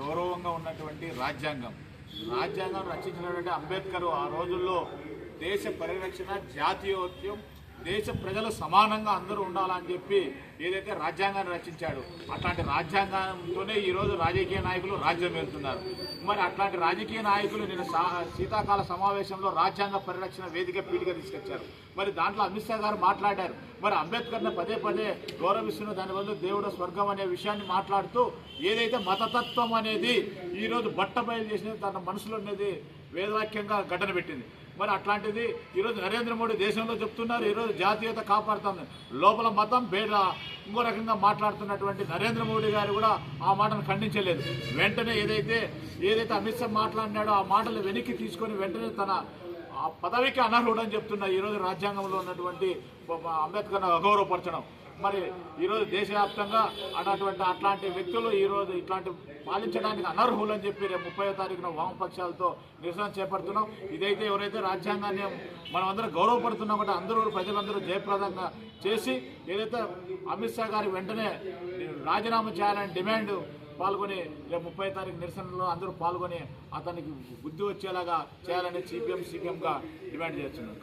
గౌరవంగా ఉన్నటువంటి రాజ్యాంగం. రాజ్యాంగం రచించినటువంటి అంబేద్కర్ ఆ రోజుల్లో దేశ పరిరక్షణ జాతీయోత్యం దేశ ప్రజలు సమానంగా అందరూ ఉండాలని చెప్పి ఏదైతే రాజ్యాంగాన్ని రచించాడు అట్లాంటి రాజ్యాంగంతోనే ఈరోజు రాజకీయ నాయకులు రాజ్యం వెళ్తున్నారు మరి అట్లాంటి రాజకీయ నాయకులు నిన్న శీతాకాల సమావేశంలో రాజ్యాంగ పరిరక్షణ వేదిక పీఠిక తీసుకొచ్చారు. మరి దాంట్లో అమిత్ షా గారు మాట్లాడారు. మరి అంబేద్కర్ని పదే పదే గౌరవిస్తున్న దానివల్ల దేవుడు స్వర్గం అనే విషయాన్ని మాట్లాడుతూ ఏదైతే మతతత్వం అనేది ఈరోజు బట్టబయలు చేసిన తన మనసులో ఉండేది వేదవాక్యంగా ఘటన పెట్టింది. మరి అట్లాంటిది ఈరోజు నరేంద్ర మోడీ దేశంలో చెప్తున్నారు ఈరోజు జాతీయత కాపాడుతుంది. లోపల మతం బేడ ఇంకో రకంగా మాట్లాడుతున్నటువంటి నరేంద్ర మోడీ గారు కూడా ఆ మాటను ఖండించలేదు. వెంటనే ఏదైతే ఏదైతే అమిత్ షా మాట్లాడినాడో ఆ మాటలు వెనక్కి తీసుకొని వెంటనే తన ఆ పదవికి అనర్హుడు అని చెప్తున్న ఈరోజు రాజ్యాంగంలో ఉన్నటువంటి అంబేద్కర్ను అగౌరవపరచడం. మరి ఈరోజు దేశవ్యాప్తంగా అన్నటువంటి అట్లాంటి వ్యక్తులు ఈరోజు ఇట్లాంటి పాలించడానికి అనర్హులు అని చెప్పి రేపు ముప్పై తారీఖున వామపక్షాలతో నిరసన చేపడుతున్నాం. ఇదైతే ఎవరైతే రాజ్యాంగాన్ని మనం అందరం గౌరవపడుతున్నాం కూడా అందరూ ప్రజలందరూ జయప్రదంగా చేసి ఏదైతే అమిత్ షా గారి వెంటనే రాజీనామా చేయాలని డిమాండ్ పాల్గొని రేపు ముప్పై తారీఖు నిరసనలో అందరూ పాల్గొని అతనికి బుద్ధి వచ్చేలాగా చేయాలని సిపిఎం సిపిఎంగా డిమాండ్ చేస్తున్నాం.